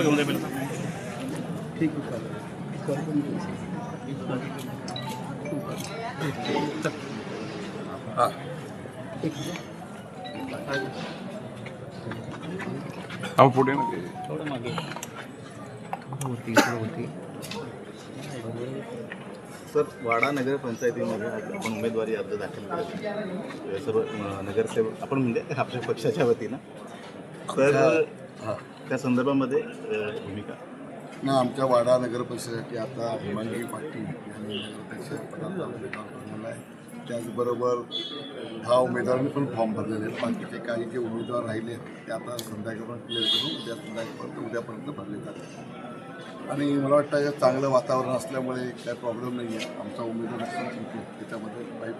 घेऊन जाईल ठीक आहे चालेल हां. हा पुढे मध्ये थोडं मागे. होती होती. सर वाडा नगर पंचायतीमध्ये आज आपण उमेदवारी अर्ज दाखल केला. सर्व नगरसेवक आपण म्हणजे आपल्या पक्षाच्या वतीनं. तर त्या संदर्भामध्ये भूमिका? ना आमच्या वाडा नगर परिषदेसाठी आता हिमांगी पाटील यांनी नगराध्यक्ष उमेदवार बनवला आहे. त्याचबरोबर दहा उमेदवारांनी पण फॉर्म भरलेले आहेत बाकीचे काही जे उमेदवार राहिले ते आता संध्याकाळपर्यंत क्लिअर करून उद्या संध्याकाळपर्यंत उद्यापर्यंत भरले जातात आणि मला वाटतं चांगलं वातावरण असल्यामुळे काही प्रॉब्लेम नाही आहे आमचा उमेदवार त्याच्यामध्ये काही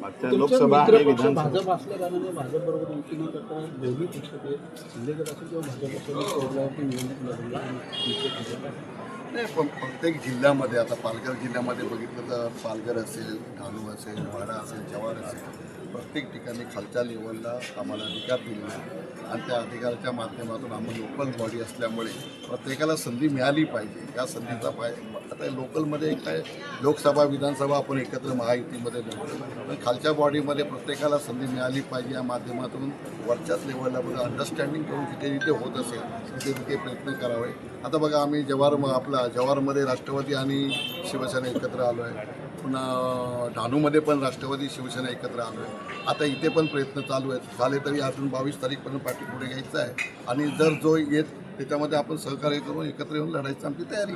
मागच्या लोकसभा आणि विधानसभा. भाजप असल्या कारणाने भाजप बरोबर युती न करता दोन्ही पक्ष ते शिंदेगड असेल किंवा भाजप असेल कोरल्यावरती निवडणूक लढवली आणि निश्चित भाजप नाही पण प्रत्येक जिल्ह्यामध्ये आता पालघर जिल्ह्यामध्ये बघितलं तर पालघर असेल ढालू असेल वाडा असेल जव्हार असेल. प्रत्येक ठिकाणी खालच्या लेवलला आम्हाला अधिकार दिलेला आहे. आणि त्या अधिकाराच्या माध्यमातून आम्ही लोकल बॉडी असल्यामुळे प्रत्येकाला संधी मिळाली पाहिजे. या संधीचा पाय आता लोकलमध्ये काय लोकसभा विधानसभा आपण एकत्र महायुतीमध्ये देतो पण खालच्या बॉडीमध्ये प्रत्येकाला संधी मिळाली पाहिजे या माध्यमातून वरच्याच लेवलला बघा अंडरस्टँडिंग करून जिथे जिथे होत असेल तिथे तिथे प्रयत्न करावे. आता बघा आम्ही जव्हार आपला जव्हारमध्ये राष्ट्रवादी आणि शिवसेना एकत्र आलो आहे पुन्हा डहाणूमध्ये पण राष्ट्रवादी शिवसेना एकत्र आलो आहे आता इथे पण प्रयत्न चालू आहेत. झाले तरी अजून बावीस तारीखपर्यंत पाठी पुढे घ्यायचं आहे. आणि जर जो येत त्याच्यामध्ये आपण सहकार्य करून एकत्र येऊन लढायची आमची तयारी.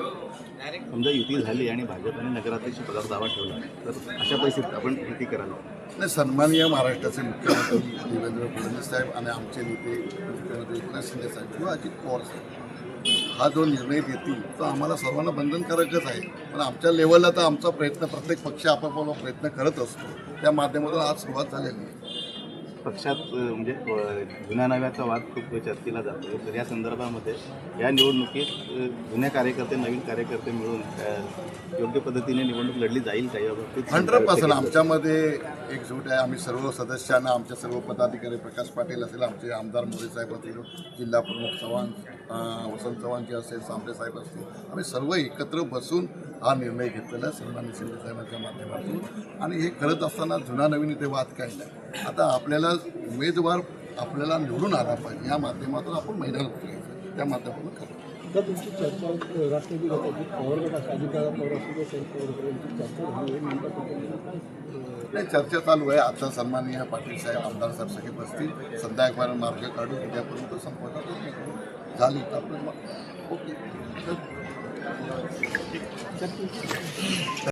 समजा युती झाली आणि भाजपने नगराध्यक्ष पदावर दावा ठेवला तर अशा परिस्थितीत आपण युती करायला नाही सन्माननीय महाराष्ट्राचे मुख्यमंत्री देवेंद्र फडणवीस साहेब आणि आमचे नेते मुख्यमंत्री एकनाथ शिंदे साहेब किंवा अजित पवार साहेब. हा जो निर्णय देतील तो आम्हाला सर्वांना बंधनकारकच आहे. पण आमच्या लेवलला तर आमचा प्रयत्न प्रत्येक पक्ष आपापला प्रयत्न करत असतो. त्या माध्यमातून आज सुरुवात झालेली आहे. पक्षात म्हणजे जुन्या नव्याचा वाद खूप चर्चेला जातो. तर या संदर्भामध्ये या निवडणुकीत जुन्या कार्यकर्ते नवीन कार्यकर्ते मिळून योग्य पद्धतीने निवडणूक लढली जाईल का याबाबतीत हंड्रेड पर्सेंट. आमच्यामध्ये एकजूट आहे. आम्ही सर्व सदस्यांना आमच्या सर्व पदाधिकारी प्रकाश पाटील असेल आमचे आमदार मोरे साहेब असतील जिल्हा प्रमुख चव्हाण वसंत चव्हाण जे असेल सांबरे साहेब असतील आम्ही सर्व एकत्र बसून हा निर्णय घेतलेला आहे सन्मान्य शिंदे साहेबांच्या माध्यमातून. आणि हे करत असताना जुना नवीन इथे वाद काय नाही. आता आपल्याला उमेदवार आपल्याला निवडून आला पाहिजे या माध्यमातून आपण उतरायचं त्या माध्यमातून करतो. तुमची चर्चा राष्ट्रवादी पवार अजितदादा पवार शरद पवार यांची चर्चा झाली नाही चर्चा चालू आहे. आता सन्माननीय पाटील साहेब आमदार साहेब सगळे बसतील संध्याकाळपर्यंत मार्ग काढून उद्यापर्यंत संपवतात. झाली तर. ओके